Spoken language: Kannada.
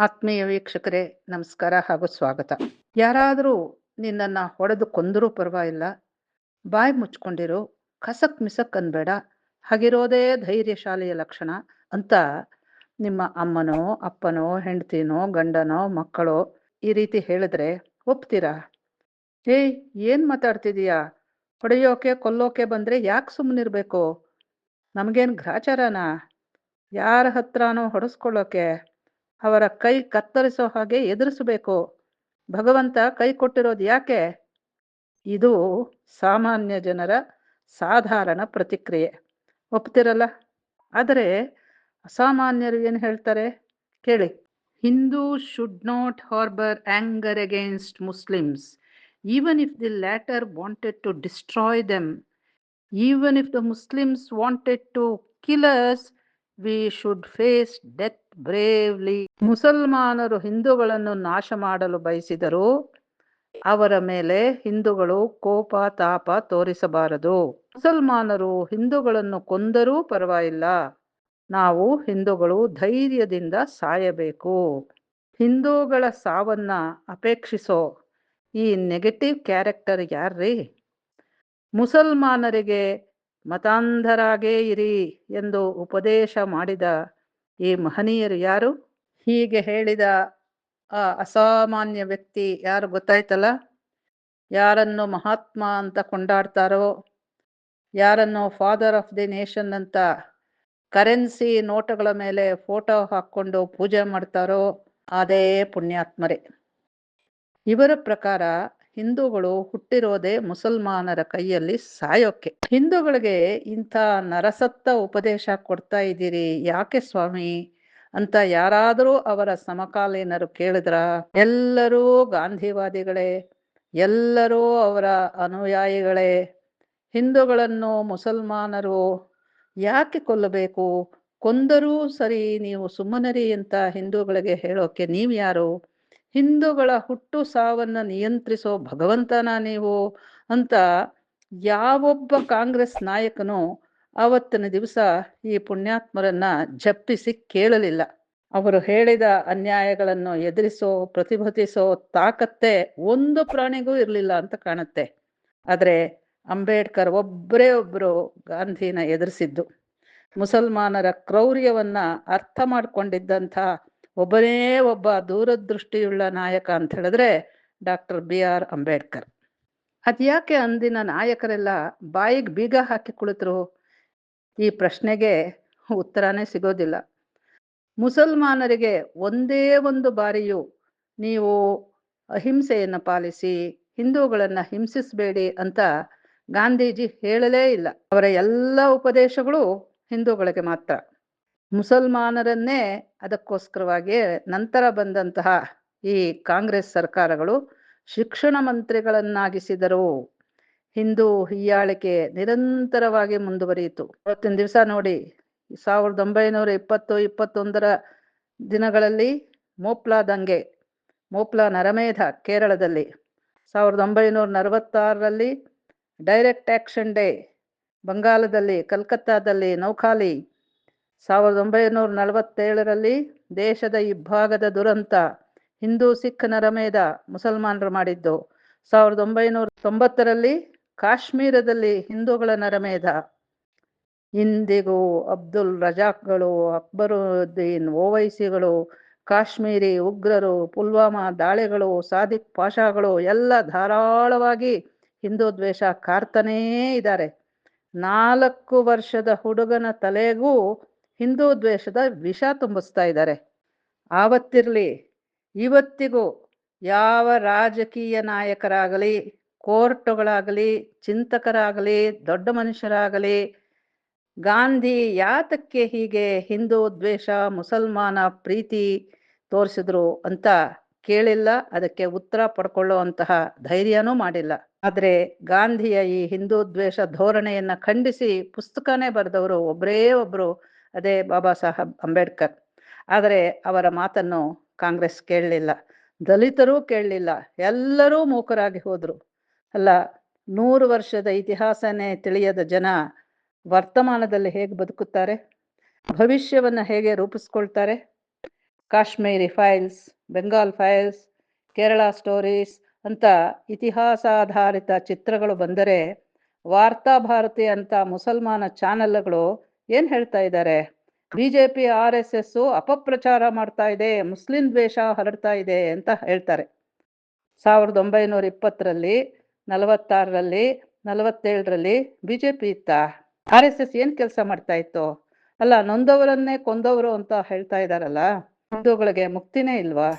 ಆತ್ಮೀಯ ವೀಕ್ಷಕರೇ, ನಮಸ್ಕಾರ ಹಾಗೂ ಸ್ವಾಗತ. ಯಾರಾದರೂ ನಿನ್ನನ್ನು ಹೊಡೆದು ಕೊಂದರೂ ಪರವಾಗಿಲ್ಲ, ಬಾಯಿ ಮುಚ್ಕೊಂಡಿರು, ಕಸಕ್ ಮಿಸಕ್ ಅನ್ಬೇಡ, ಹಾಗಿರೋದೇ ಧೈರ್ಯಶಾಲಿಯ ಲಕ್ಷಣ ಅಂತ ನಿಮ್ಮ ಅಮ್ಮನೋ, ಅಪ್ಪನೋ, ಹೆಂಡತಿನೋ, ಗಂಡನೋ, ಮಕ್ಕಳೋ ಈ ರೀತಿ ಹೇಳಿದ್ರೆ ಒಪ್ತೀರಾ? ಏಯ್ ಏನು ಮಾತಾಡ್ತಿದೀಯಾ? ಹೊಡೆಯೋಕೆ, ಕೊಲ್ಲೋಕೆ ಬಂದ್ರೆ ಯಾಕೆ ಸುಮ್ಮನಿರ್ಬೇಕು ನಮಗೇನು ಗ್ರಾಚಾರನಾ? ಯಾರ ಹತ್ರನೋ ಹೊಡೆಸ್ಕೊಳ್ಳೋಕೆ? ಅವರ ಕೈ ಕತ್ತರಿಸೋ ಹಾಗೆ ಎದುರಿಸಬೇಕು. ಭಗವಂತ ಕೈ ಕೊಟ್ಟಿರೋದು ಯಾಕೆ? ಇದು ಸಾಮಾನ್ಯ ಜನರ ಸಾಧಾರಣ ಪ್ರತಿಕ್ರಿಯೆ. ಒಪ್ತಿರಲ್ಲ? ಆದರೆ ಅಸಾಮಾನ್ಯರು ಏನು ಹೇಳ್ತಾರೆ? ಕೇಳಿ. Hindu should not harbour anger against Muslims even if the latter wanted to destroy them even if the Muslims wanted to killers we should face death bravely ಮುಸಲ್ಮಾನರು ಹಿಂದೂಗಳನ್ನು ನಾಶ ಮಾಡಲು ಬಯಸಿದರು ಅವರ ಮೇಲೆ ಹಿಂದೂಗಳು ಕೋಪ, ತಾಪ ತೋರಿಸಬಾರದು. ಮುಸಲ್ಮಾನರು ಹಿಂದೂಗಳನ್ನು ಕೊಂದರೂ ಪರವಾಗಿಲ್ಲ. ನಾವು ಹಿಂದೂಗಳು ಧೈರ್ಯದಿಂದ ಸಾಯಬೇಕು. ಹಿಂದೂಗಳ ಸಾವನ್ನ ಅಪೇಕ್ಷಿಸೋ ಈ ನೆಗೆಟಿವ್ ಕ್ಯಾರೆಕ್ಟರ್ ಯಾರ್ರೀ? ಮುಸಲ್ಮಾನರಿಗೆ ಮತಾಂಧರಾಗೇ ಇರಿ ಎಂದು ಉಪದೇಶ ಮಾಡಿದ ಈ ಮಹನೀಯರು ಯಾರು? ಹೀಗೆ ಹೇಳಿದ ಆ ಅಸಾಮಾನ್ಯ ವ್ಯಕ್ತಿ ಯಾರು ಗೊತ್ತಾಯ್ತಲ್ಲ? ಯಾರನ್ನು ಮಹಾತ್ಮ ಅಂತ ಕೊಂಡಾಡ್ತಾರೋ? ಯಾರನ್ನು ಫಾದರ್ ಆಫ್ ದಿ ನೇಷನ್ ಅಂತ ಕರೆನ್ಸಿ ನೋಟಗಳ ಮೇಲೆ ಫೋಟೋ ಹಾಕ್ಕೊಂಡು ಪೂಜೆ ಮಾಡ್ತಾರೋ? ಅದೇ ಪುಣ್ಯಾತ್ಮರೇ. ಇವರ ಪ್ರಕಾರ ಹಿಂದೂಗಳು ಹುಟ್ಟಿರೋದೇ ಮುಸಲ್ಮಾನರ ಕೈಯಲ್ಲಿ ಸಾಯೋಕೆ. ಹಿಂದೂಗಳಿಗೆ ಇಂಥ ನರಸತ್ತ ಉಪದೇಶ ಕೊಡ್ತಾ ಇದ್ದೀರಿ, ಯಾಕೆ ಸ್ವಾಮಿ? ಅಂತ ಯಾರಾದರೂ ಅವರ ಸಮಕಾಲೀನರು ಕೇಳಿದ್ರ? ಎಲ್ಲರೂ ಗಾಂಧಿವಾದಿಗಳೇ, ಎಲ್ಲರೂ ಅವರ ಅನುಯಾಯಿಗಳೇ. ಹಿಂದೂಗಳನ್ನು ಮುಸಲ್ಮಾನರು ಯಾಕೆ ಕೊಲ್ಲಬೇಕು? ಕೊಂದರೂ ಸರಿ ನೀವು ಸುಮ್ಮನರಿ ಅಂತ ಹಿಂದೂಗಳಿಗೆ ಹೇಳೋಕೆ ನೀವು ಯಾರು ಹಿಂದೂಗಳ ಹುಟ್ಟು ಸಾವನ್ನ ನಿಯಂತ್ರಿಸೋ ಭಗವಂತನ ನೀವು ಅಂತ ಯಾವೊಬ್ಬ ಕಾಂಗ್ರೆಸ್ ನಾಯಕನು ಆವತ್ತಿನ ದಿವಸ ಈ ಪುಣ್ಯಾತ್ಮರನ್ನ ಜಪ್ಪಿಸಿ ಕೇಳಲಿಲ್ಲ. ಅವರು ಹೇಳಿದ ಅನ್ಯಾಯಗಳನ್ನು ಎದುರಿಸೋ, ಪ್ರತಿಭಟಿಸೋ ತಾಕತ್ತೆ ಒಂದು ಪ್ರಾಣಿಗೂ ಇರಲಿಲ್ಲ ಅಂತ ಕಾಣುತ್ತೆ. ಆದರೆ ಅಂಬೇಡ್ಕರ್ ಒಬ್ಬರೇ ಒಬ್ಬರು ಗಾಂಧಿನ ಎದುರಿಸಿದ್ದು. ಮುಸಲ್ಮಾನರ ಕ್ರೌರ್ಯವನ್ನ ಅರ್ಥ ಮಾಡ್ಕೊಂಡಿದ್ದಂಥ ಒಬ್ಬನೇ ಒಬ್ಬ ದೂರದೃಷ್ಟಿಯುಳ್ಳ ನಾಯಕ ಅಂತ ಹೇಳಿದ್ರೆ ಡಾಕ್ಟರ್ ಬಿ ಆರ್ ಅಂಬೇಡ್ಕರ್ ಅದ್ಯಾಕೆ ಅಂದಿನ ನಾಯಕರೆಲ್ಲ ಬಾಯಿಗೆ ಬೀಗ ಹಾಕಿ ಕುಳಿತರು? ಈ ಪ್ರಶ್ನೆಗೆ ಉತ್ತರನೇ ಸಿಗೋದಿಲ್ಲ. ಮುಸಲ್ಮಾನರಿಗೆ ಒಂದೇ ಒಂದು ಬಾರಿಯೂ ನೀವು ಅಹಿಂಸೆಯನ್ನು ಪಾಲಿಸಿ, ಹಿಂದೂಗಳನ್ನ ಹಿಂಸಿಸಬೇಡಿ ಅಂತ ಗಾಂಧೀಜಿ ಹೇಳಲೇ ಇಲ್ಲ. ಅವರ ಎಲ್ಲ ಉಪದೇಶಗಳು ಹಿಂದೂಗಳಿಗೆ ಮಾತ್ರ. ಮುಸಲ್ಮಾನರನ್ನೇ ಅದಕ್ಕೋಸ್ಕರವಾಗಿ ನಂತರ ಬಂದಂತಹ ಈ ಕಾಂಗ್ರೆಸ್ ಸರ್ಕಾರಗಳು ಶಿಕ್ಷಣ ಮಂತ್ರಿಗಳನ್ನಾಗಿಸಿದರು. ಹಿಂದೂ ಹೀಯಾಳಿಕೆ ನಿರಂತರವಾಗಿ ಮುಂದುವರಿಯಿತು. ಇವತ್ತಿನ ದಿವಸ ನೋಡಿ, ಸಾವಿರದ ಒಂಬೈನೂರ ಇಪ್ಪತ್ತು, ಇಪ್ಪತ್ತೊಂದರ ದಿನಗಳಲ್ಲಿ ಮೋಪ್ಲಾ ದಂಗೆ, ಮೋಪ್ಲಾ ನರಮೇಧ ಕೇರಳದಲ್ಲಿ. ಸಾವಿರದ ಒಂಬೈನೂರ ನಲವತ್ತಾರರಲ್ಲಿ ಡೈರೆಕ್ಟ್ ಆಕ್ಷನ್ ಡೇ ಬಂಗಾಲದಲ್ಲಿ ಕಲ್ಕತ್ತಾದಲ್ಲಿ ನೌಖಾಲಿ ಸಾವಿರದ ಒಂಬೈನೂರ ನಲವತ್ತೇಳರಲ್ಲಿ ದೇಶದ ಇಬ್ಭಾಗದ ದುರಂತ ಹಿಂದೂ ಸಿಖ್ ನರಮೇಧ ಮುಸಲ್ಮಾನರು ಮಾಡಿದ್ದು. ಸಾವಿರದ ಒಂಬೈನೂರ ತೊಂಬತ್ತರಲ್ಲಿ ಕಾಶ್ಮೀರದಲ್ಲಿ ಹಿಂದೂಗಳ ನರಮೇಧ ಇಂದಿಗೂ ಅಬ್ದುಲ್ ರಜಾಕ್ಗಳು, ಅಕ್ಬರುದ್ದೀನ್, ಓವೈಸಿಗಳು, ಕಾಶ್ಮೀರಿ ಉಗ್ರರು, ಪುಲ್ವಾಮಾ ದಾಳಿಗಳು, ಸಾದಿಕ್ ಪಾಷಾಗಳು ಎಲ್ಲ ಧಾರಾಳವಾಗಿ ಹಿಂದೂ ದ್ವೇಷ ಕಾರ್ತಾನೇ ಇದ್ದಾರೆ. ನಾಲ್ಕು ವರ್ಷದ ಹುಡುಗನ ತಲೆಗೂ ಹಿಂದೂ ದ್ವೇಷದ ವಿಷ ತುಂಬಿಸ್ತಾ ಇದ್ದಾರೆ. ಆವತ್ತಿರಲಿ, ಇವತ್ತಿಗೂ ಯಾವ ರಾಜಕೀಯ ನಾಯಕರಾಗಲಿ, ಕೋರ್ಟುಗಳಾಗಲಿ, ಚಿಂತಕರಾಗಲಿ, ದೊಡ್ಡ ಮನುಷ್ಯರಾಗಲಿ, ಗಾಂಧಿ ಯಾತಕ್ಕೆ ಹೀಗೆ ಹಿಂದೂ ದ್ವೇಷ, ಮುಸಲ್ಮಾನ ಪ್ರೀತಿ ತೋರಿಸಿದ್ರು ಅಂತ ಕೇಳಿಲ್ಲ. ಅದಕ್ಕೆ ಉತ್ತರ ಪಡ್ಕೊಳ್ಳುವಂತಹ ಧೈರ್ಯನೂ ಮಾಡಿಲ್ಲ. ಆದರೆ ಗಾಂಧಿಯ ಈ ಹಿಂದೂ ದ್ವೇಷ ಧೋರಣೆಯನ್ನ ಖಂಡಿಸಿ ಪುಸ್ತಕನೇ ಬರೆದವರು ಒಬ್ಬರೇ ಒಬ್ರು ಅದೇ ಬಾಬಾ ಸಾಹೇಬ್ ಅಂಬೇಡ್ಕರ್. ಆದರೆ ಅವರ ಮಾತನ್ನು ಕಾಂಗ್ರೆಸ್ ಕೇಳಲಿಲ್ಲ. ದಲಿತರೂ ಕೇಳಲಿಲ್ಲ. ಎಲ್ಲರೂ ಮೂಕರಾಗಿ ಹೋದರು. ಅಲ್ಲ, ನೂರು ವರ್ಷದ ಇತಿಹಾಸನೇ ತಿಳಿಯದ ಜನ ವರ್ತಮಾನದಲ್ಲಿ ಹೇಗೆ ಬದುಕುತ್ತಾರೆ? ಭವಿಷ್ಯವನ್ನು ಹೇಗೆ ರೂಪಿಸ್ಕೊಳ್ತಾರೆ? Kashmiri files, Bengal files, Kerala stories ಅಂತ ಇತಿಹಾಸಾಧಾರಿತ ಚಿತ್ರಗಳು ಬಂದರೆ ವಾರ್ತಾ ಭಾರತಿ ಅಂತ ಮುಸಲ್ಮಾನ ಚಾನೆಲ್ಗಳು ಏನು ಹೇಳ್ತಾ ಇದ್ದಾರೆ B J P R S S ಅಪಪ್ರಚಾರ ಮಾಡ್ತಾ ಇದೆ, ಮುಸ್ಲಿಂ ದ್ವೇಷ ಹರಡ್ತಾ ಇದೆ ಅಂತ ಹೇಳ್ತಾರೆ. ಸಾವಿರದ ಒಂಬೈನೂರ ಇಪ್ಪತ್ತರಲ್ಲಿ, ನಲವತ್ತಾರರಲ್ಲಿ, ನಲವತ್ತೇಳರಲ್ಲಿ ಬಿ ಜೆ ಪಿ ಇತ್ತ? ಆರ್ ಎಸ್ ಎಸ್ ಏನ್ ಕೆಲಸ ಮಾಡ್ತಾ ಇತ್ತು? ಅಲ್ಲ, ನೊಂದವರನ್ನೇ ಕೊಂದವರು ಅಂತ ಹೇಳ್ತಾ ಇದ್ದಾರಲ್ಲ ಹಿಂದೂಗಳಿಗೆ ಮುಕ್ತಿನೇ ಇಲ್ವಾ?